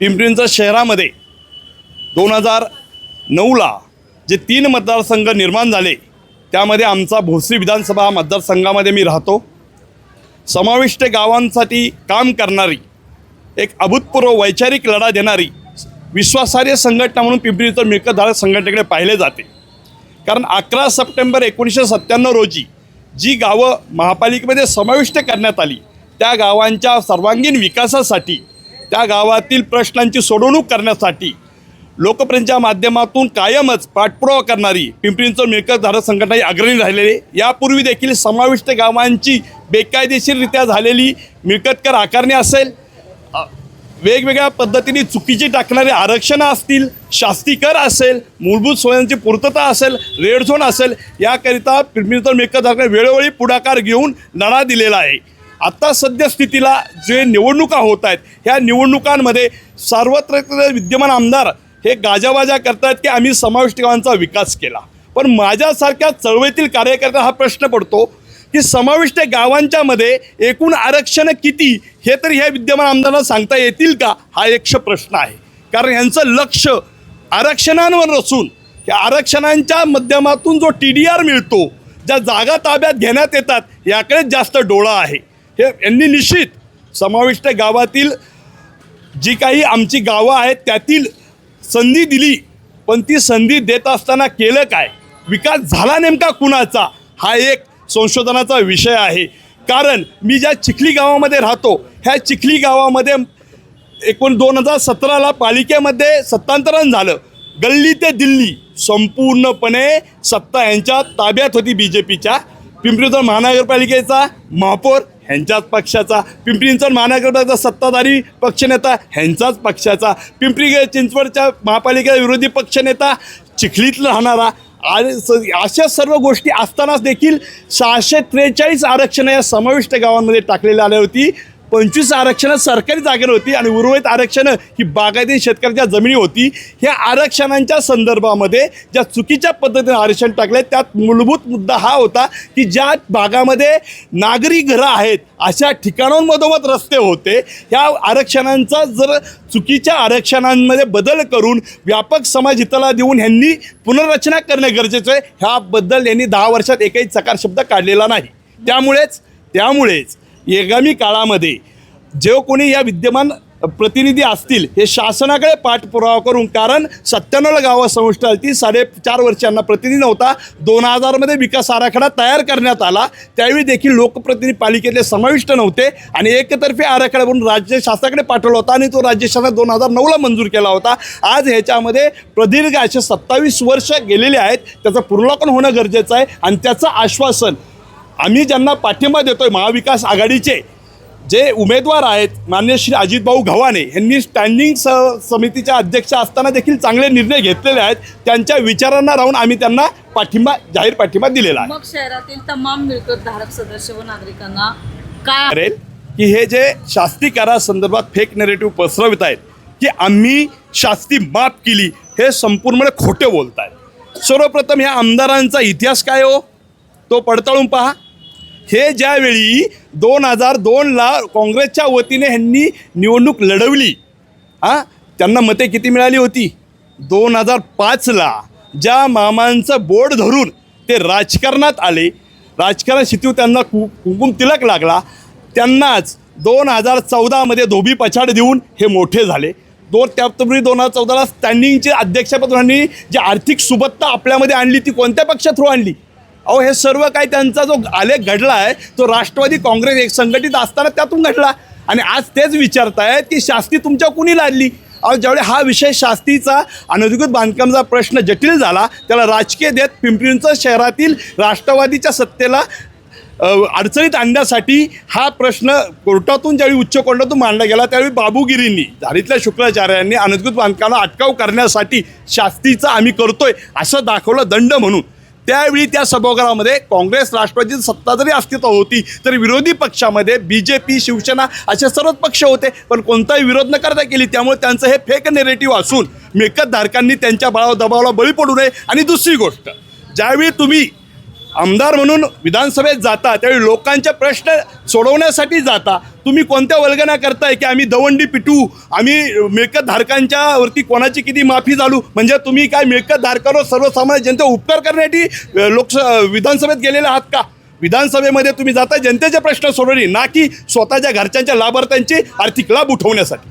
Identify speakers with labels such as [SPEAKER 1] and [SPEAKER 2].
[SPEAKER 1] पिंपरींचं शहरामध्ये दोन हजार नऊला जे तीन मतदारसंघ निर्माण झाले त्यामध्ये आमचा भोसरी विधानसभा मतदारसंघामध्ये मी राहतो. समाविष्ट गावांसाठी काम करणारी एक अभूतपूर्व वैचारिक लढा देणारी विश्वासार्ह संघटना म्हणून पिंपरीचं मिळकतधारक संघटनेकडे पाहिले जाते. कारण अकरा सप्टेंबर एकोणीसशे सत्त्याण्णव रोजी जी गावं महापालिकेमध्ये समाविष्ट करण्यात आली त्या गावांच्या सर्वांगीण विकासासाठी त्या गावातील प्रश्नांची सोडवणूक करण्यासाठी लोकप्रियतेच्या माध्यमातून कायमच पाठपुरावा करणारी पिंपरींचं मिळकतधारक संघटना ही अग्रणी राहिलेली. यापूर्वी देखील समाविष्ट गावांची बेकायदेशीररित्या झालेली मिळकत कर आकारणी असेल. वेगवेगळ्या पद्धतीने चुकीची टाकणारे आरक्षणं असतील शास्तीकर असेल मूलभूत सोयांची पूर्तता असेल रेड झोन असेल याकरिता पिंपरीतर मिळकतधारक वेळोवेळी पुढाकार घेऊन लढा दिलेला आहे. आत्ता सद्यस्थितीला जे निवडणुका होत आहेत ह्या निवडणुकांमध्ये सार्वत्रिक विद्यमान आमदार हे गाजावाजा करतायत की आम्ही समाविष्ट गावांचा विकास केला. पण माझ्यासारख्या चळवळीतील कार्यकर्ता हा प्रश्न पडतो की समाविष्ट गावांच्या मध्ये एकूण आरक्षण किती हे तर ह्या विद्यमान आमदारांना सांगता येतील का? हा एकश प्रश्न आहे. कारण यांचं लक्ष आरक्षणांवर नसून या आरक्षणांच्या माध्यमातून जो टी डी आर मिळतो ज्या जागा ताब्यात घेण्यात येतात याकडेच जास्त डोळा आहे. हे यांनी निश्चित समाविष्ट गावातील जी काही आमची गावं आहेत त्यातील संधी दिली. पण ती संधी देत असताना केलं काय? विकास झाला नेमका कुणाचा? हा एक संशोधनाचा विषय आहे. कारण मी ज्या चिखली गावामध्ये राहतो ह्या चिखली गावामध्ये एकूण दोन हजार सतराला पालिकेमध्ये सत्तांतरण झालं. गल्ली ते दिल्ली संपूर्णपणे सत्ता यांच्या ताब्यात होती बी जे पीच्या पिंपरी महानगरपालिकेचा महापौर ह्यांच्याच पक्षाचा. पिंपरी चिंचवड महानगरपालिकेचा सत्ताधारी पक्षनेता ह्यांचाच पक्षाचा. पिंपरी चिंचवडच्या महापालिका विरोधी पक्षनेता चिखलीत राहणारा. आणि स अशा सर्व गोष्टी असतानाच देखील सहाशे त्रेचाळीस आरक्षणं या समाविष्ट गावांमध्ये टाकलेली आली होती. पंचवीस आरक्षणं सरकारी जागेवर होती आणि उर्वरित आरक्षणं ही बागायती शेतकऱ्याच्या जमिनी होती. ह्या आरक्षणांच्या संदर्भामध्ये ज्या चुकीच्या पद्धतीने आरक्षण टाकले त्यात मूलभूत मुद्दा हा होता की ज्या भागामध्ये नागरी घरं आहेत अशा ठिकाणांमधोमध रस्ते होते ह्या आरक्षणांचा जर चुकीच्या आरक्षणांमध्ये बदल करून व्यापक समाज हिताला देऊन ह्यांनी पुनर्रचना करणे गरजेचं आहे ह्याबद्दल यांनी दहा वर्षात एकही चकार शब्द काढलेला नाही. त्यामुळेच त्यामुळेच येगामी काळामध्ये जे कोणी या विद्यमान प्रतिनिधी असतील हे शासनाकडे पाठपुरावा करून कारण सत्त्याण्णवला गावं समाविष्ट ती साडेचार वर्षांना प्रतिनिधी नव्हता दोन हजारमध्ये विकास आराखडा तयार करण्यात आला त्यावेळी देखील लोकप्रतिनिधी पालिकेतले समाविष्ट नव्हते आणि एकतर्फी आराखडा म्हणून राज्य शासनाकडे पाठवला होता आणि तो राज्य शासन दोन हजार नऊला मंजूर केला होता. आज ह्याच्यामध्ये प्रदीर्घ असे सत्तावीस वर्ष गेलेले आहेत त्याचं पूर्वलोकन होणं गरजेचं आहे आणि त्याचं आश्वासन आम्ही ज्यांना पाठिंबा देतोय महाविकास आघाडीचे जे उमेदवार आहेत मान्य श्री अजितभाऊ गव्हाणे यांनी स्टँडिंग स समितीच्या अध्यक्ष असताना देखील चांगले निर्णय घेतलेले आहेत. त्यांच्या विचारांना राहून आम्ही त्यांना पाठिंबा जाहीर पाठिंबा दिलेला आहे.
[SPEAKER 2] मग शहरातील तमाम मिळकत धारक सदस्य व नागरिकांना काय
[SPEAKER 1] करेल की हे जे शास्ती करासंदर्भात फेक नेरेटिव्ह पसरवित आहेत की आम्ही शास्ती माफ केली हे संपूर्णपणे खोटे बोलत आहेत सर्वप्रथम ह्या आमदारांचा इतिहास काय हो? तो पडताळून पहा. हे ज्यावेळी दोन हजार दोनला काँग्रेसच्या वतीने ह्यांनी निवडणूक लढवली हां त्यांना मते किती मिळाली होती? दोन हजार पाचला ज्या मामांचं बोर्ड धरून ते राजकारणात आले राजकारण शितू त्यांना कु कुंकुम तिलक लागला त्यांनाच दोन हजार चौदामध्ये धोबी पछाड देऊन हे मोठे झाले. दोन त्यापूर्वी दोन हजार चौदाला स्टँडिंगचे अध्यक्षपदांनी जी आर्थिक सुबत्ता आपल्यामध्ये आणली ती कोणत्या पक्षा थ्रू आणली? अहो हे सर्व काही त्यांचा जो आलेख घडला आहे तो राष्ट्रवादी काँग्रेस एक संघटित असताना त्यातून घडला. आणि आज तेच विचारतायत की शास्ती तुमच्या कुणी लादली? अहो ज्यावेळी हा विषय शास्तीचा अनधिकृत बांधकामाचा प्रश्न जटिल झाला त्याला राजकीय देत पिंपरींचं शहरातील राष्ट्रवादीच्या सत्तेला अडचणीत आणण्यासाठी हा प्रश्न कोर्टातून ज्यावेळी उच्च कोर्टातून मांडला गेला त्यावेळी बाबूगिरींनी धारीतल्या शुक्राचार्यांनी अनधिकृत बांधकामाला अटकाव करण्यासाठी शास्तीचा आम्ही करतोय असं दाखवलं दंड म्हणून. त्यावेळी त्या सभागृहामध्ये काँग्रेस राष्ट्रवादीची सत्ता जरी अस्तित्व होती तरी विरोधी पक्षामध्ये बी जे पी शिवसेना असे सर्वच पक्ष होते. पण कोणताही विरोध न करता केली त्यामुळे त्यांचं हे फेक नेरेटिव्ह असून मिळकतधारकांनी त्यांच्या बळाव दबावाला बळी पडू नये. आणि दुसरी गोष्ट ज्यावेळी तुम्ही आमदार म्हणून विधानसभेत जाता त्यावेळी लोकांचे प्रश्न सोडवण्यासाठी जाता. तुम्ही कोणत्या वल्गना करताय की आम्ही दवंडी पिटू? आम्ही मिळकतधारकांच्यावरती वरती कोणाची किती माफी झालू? म्हणजे तुम्ही काय मिळकतधारकांवर सर्वसामान्य जनते उपकार करण्यासाठी लोकस विधानसभेत गेलेले आहात का? विधानसभेमध्ये तुम्ही जाता जनतेचे प्रश्न सोडवणे ना की स्वतःच्या घरच्यांच्या लाभार्थ्यांचे आर्थिक लाभ उठवण्यासाठी.